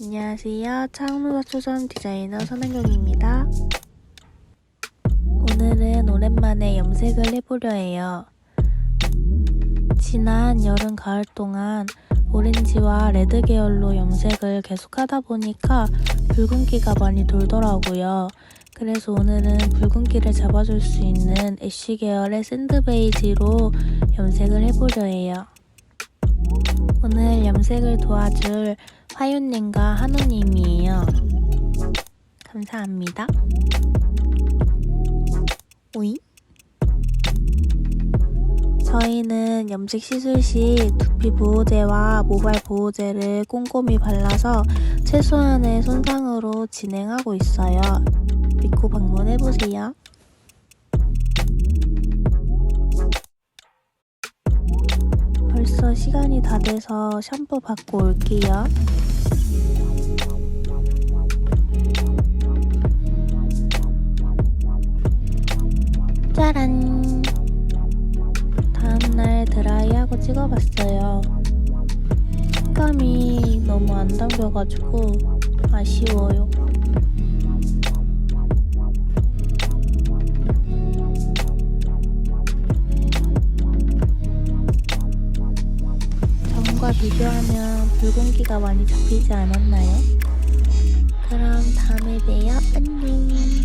안녕하세요. 창문과 초점 디자이너 선은경입니다. 오늘은 오랜만에 염색을 해보려 해요. 지난 여름 가을 동안 오렌지와 레드 계열로 염색을 계속 하다 보니까 붉은기가 많이 돌더라고요. 그래서 오늘은 붉은기를 잡아줄 수 있는 애쉬 계열의 샌드 베이지로 염색을 해보려 해요. 오늘 염색을 도와줄 화윤님과 한우님이에요. 감사합니다. 오이? 저희는 염색 시술 시 두피 보호제와 모발 보호제를 꼼꼼히 발라서 최소한의 손상으로 진행하고 있어요. 믿고 방문해보세요. 벌써 시간이 다 돼서 샴푸 받고 올게요. 짜란! 다음날 드라이하고 찍어봤어요. 색감이 너무 안 담겨가지고 아쉬워요. 전과 비교하면 붉은기가 많이 잡히지 않았나요? 그럼 다음에 봬요. 안녕.